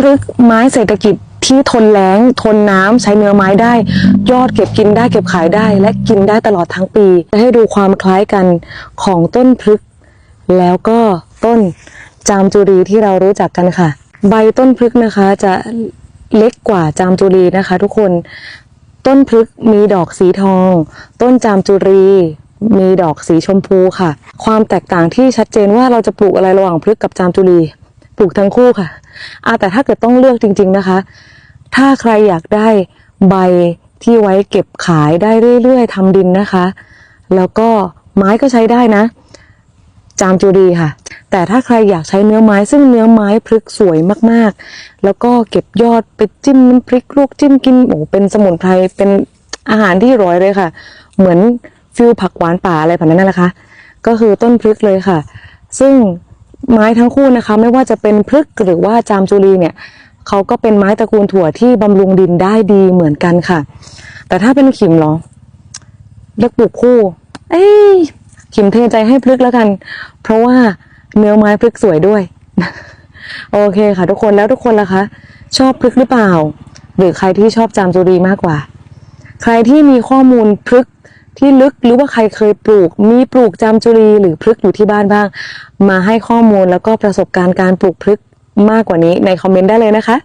พฤกไม้เศรษฐกิจที่ทนแล้งทนน้ำใช้เนื้อไม้ได้ ยอดเก็บกินได้เก็บขายได้ และกินได้ตลอดทั้งปีจะให้ดูความคล้ายกันของต้นพฤกษ์แล้วก็ต้นจามจุรีที่เรารู้จักกันค่ะ ใบต้นพฤกษ์นะคะจะเล็กกว่าจามจุรีนะคะ ทุกคนต้นพฤกษ์มีดอกสีทอง ต้นจามจุรีมีดอกสีชมพูค่ะ ความแตกต่างที่ชัดเจนว่าเราจะปลูกอะไรระหว่างพฤกษ์กับจามจุรีปลูกทั้งคู่ค่ะ อะแต่ถ้าเกิดต้องเลือกจริง ๆนะคะ ถ้าใครอยากได้ใบที่ไว้เก็บขายได้เรื่อยๆทำดินนะคะ แล้วก็ไม้ก็ใช้ได้นะ จามจุรีค่ะ แต่ถ้าใครอยากใช้เนื้อไม้ซึ่งเนื้อไม้พลึกสวยมากๆ แล้วก็เก็บยอดไปจิ้มน้ำพริกลวกจิ้มกินโอ้เป็นสมุนไพรเป็นอาหารที่ร้อยเลยค่ะ เหมือนฟิลผักหวานป่าอะไรแบบนั้นนั่นแหละคะก็คือต้นพลึกเลยค่ะ ซึ่ง ไม้ทั้งคู่นะคะ ไม่ว่าจะเป็นพลึกหรือว่าจามจุรีเนี่ยเขาก็เป็นไม้ตระกูลถั่วที่บำรุงดินได้ดีเหมือนกันค่ะ แต่ถ้าเป็นขิมเหรอเลือกปลูกคู่ เอ้ยขิมเทใจให้พลึกแล้วกัน เพราะว่าเนื้อไม้พลึกสวยด้วย โอเคค่ะ ทุกคนแล้วทุกคนล่ะคะ ชอบพลึกหรือเปล่า หรือใครที่ชอบจามจุรีมากกว่า ใครที่มีข้อมูลพลึก ที่ลึกหรือว่าใครเคยปลูก มีปลูกจามจุรีหรือพลึกอยู่ที่บ้านบ้าง มาให้ข้อมูลแล้วก็ประสบการณ์การปลูกพลึกมากกว่านี้ในคอมเมนต์ได้เลยนะคะ